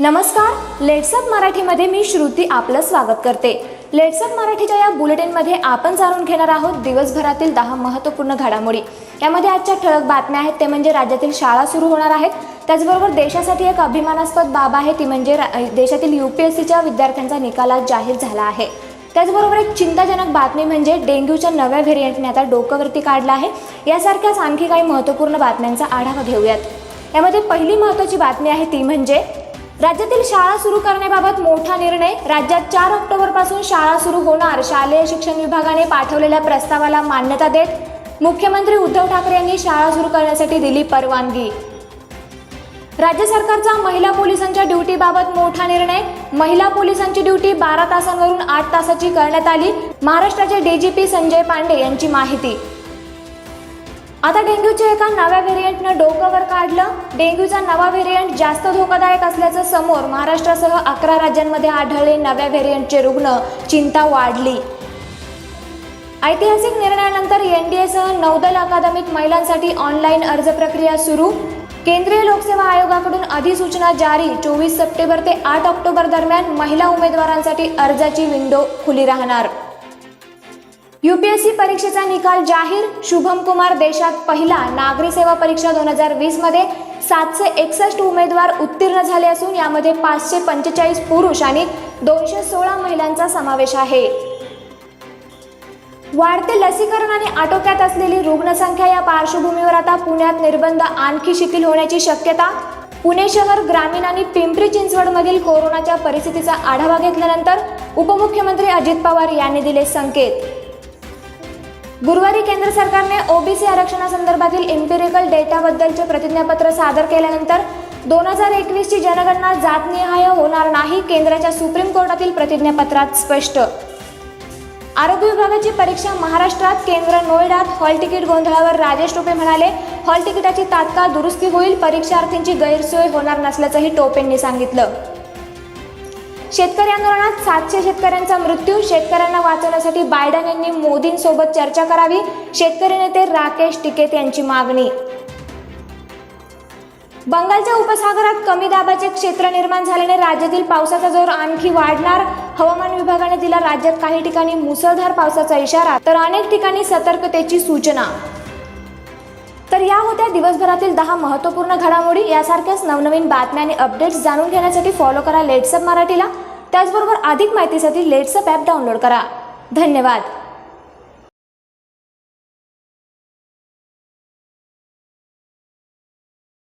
नमस्कार लेट्सअप मराठीमध्ये मी श्रुती आपलं स्वागत करते. लेट्सअप मराठीच्या या बुलेटिनमध्ये आपण जाणून घेणार आहोत दिवसभरातील दहा महत्त्वपूर्ण घडामोडी. यामध्ये आजच्या ठळक बातम्या आहेत ते म्हणजे राज्यातील शाळा सुरू होणार आहेत. त्याचबरोबर देशासाठी एक अभिमानास्पद बाब आहे ती म्हणजे देशातील यू पी एस सीच्या विद्यार्थ्यांचा निकाल आज जाहीर झाला आहे. त्याचबरोबर एक चिंताजनक बातमी म्हणजे डेंग्यूच्या नव्या व्हेरियंटने आता डोकंवरती काढलं आहे. यासारख्याच आणखी काही महत्त्वपूर्ण बातम्यांचा आढावा घेऊयात. यामध्ये पहिली महत्त्वाची बातमी आहे ती म्हणजे राज्यातील शाळा सुरू करण्याबाबत मोठा निर्णय. राज्यात चार ऑक्टोबरपासून शाळा सुरू होणार. शालेय शिक्षण विभागाने पाठवलेल्या प्रस्तावाला मान्यता देत मुख्यमंत्री उद्धव ठाकरे यांनी शाळा सुरू करण्यासाठी दिली परवानगी. राज्य सरकारचा महिला पोलिसांच्या ड्युटीबाबत मोठा निर्णय. महिला पोलिसांची ड्युटी बारा तासांवरून आठ तासाची करण्यात आली. महाराष्ट्राचे डीजीपी संजय पांडे यांची माहिती. आता डेंग्यूच्या एका नव्या व्हेरियंटनं डोकंवर काढलं. डेंग्यूचा नवा व्हेरियंट जास्त धोकादायक असल्याचं समोर महाराष्ट्रासह अकरा राज्यांमध्ये आढळले नव्या व्हेरियंटचे रुग्ण. चिंता वाढली. ऐतिहासिक निर्णयानंतर एनडीएसह नौदल अकादमीत महिलांसाठी ऑनलाईन अर्ज प्रक्रिया सुरू. केंद्रीय लोकसेवा आयोगाकडून अधिसूचना जारी. चोवीस सप्टेंबर ते आठ ऑक्टोबर दरम्यान महिला उमेदवारांसाठी अर्जाची विंडो खुली राहणार. यूपीएससी परीक्षेचा निकाल जाहीर. शुभम कुमार देशात पहिला नागरी सेवा परीक्षा दोन हजार वीसमध्ये सातशे एकसष्ट उमेदवार उत्तीर्ण झाले असून यामध्ये पाचशे पंचेचाळीस पुरुष आणि दोनशे सोळा महिलांचा समावेश आहे. वाढते लसीकरण आणि आटोक्यात असलेली रुग्णसंख्या या पार्श्वभूमीवर आता पुण्यात निर्बंध आणखी शिथिल होण्याची शक्यता. पुणे शहर ग्रामीण आणि पिंपरी चिंचवडमधील कोरोनाच्या परिस्थितीचा आढावा घेतल्यानंतर उपमुख्यमंत्री अजित पवार यांनी दिले संकेत. गुरुवारी केंद्र सरकारने ओबीसी आरक्षणासंदर्भातील इम्पेरिकल डेटाबद्दलचे प्रतिज्ञापत्र सादर केल्यानंतर दोन हजार एकवीसची जनगणना जातनिहाय होणार नाही केंद्राच्या सुप्रीम कोर्टातील प्रतिज्ञापत्रात स्पष्ट. आरोग्य विभागाची परीक्षा महाराष्ट्रात केंद्र नोएडात हॉल तिकीट गोंधळावर राजेश टोपे म्हणाले हॉल तिकिटाची तात्काळ दुरुस्ती होईल परीक्षार्थींची गैरसोय होणार नसल्याचंही टोपेंनी सांगितलं. शेतकरी आंदोलनात सातशे शेतकऱ्यांचा मृत्यू. शेतकऱ्यांना वाचवण्यासाठी बायडन यांनी मोदींसोबत चर्चा करावी. शेतकरी नेते राकेश टिकेत यांची मागणी. बंगालच्या उपसागरात कमी दाबाचे क्षेत्र निर्माण झाल्याने राज्यातील पावसाचा जोर आणखी वाढणार. हवामान विभागाने दिला राज्यात काही ठिकाणी मुसळधार पावसाचा इशारा तर अनेक ठिकाणी सतर्कतेची सूचना. तर या होत्या दिवसभरातील दहा महत्त्वपूर्ण घडामोडी. यासारख्याच नवनवीन बातम्या आणि अपडेट्स जाणून घेण्यासाठी फॉलो करा लेट्सअप मराठीला. त्याचबरोबर अधिक माहितीसाठी लेट्सअप ॲप डाउनलोड करा. धन्यवाद.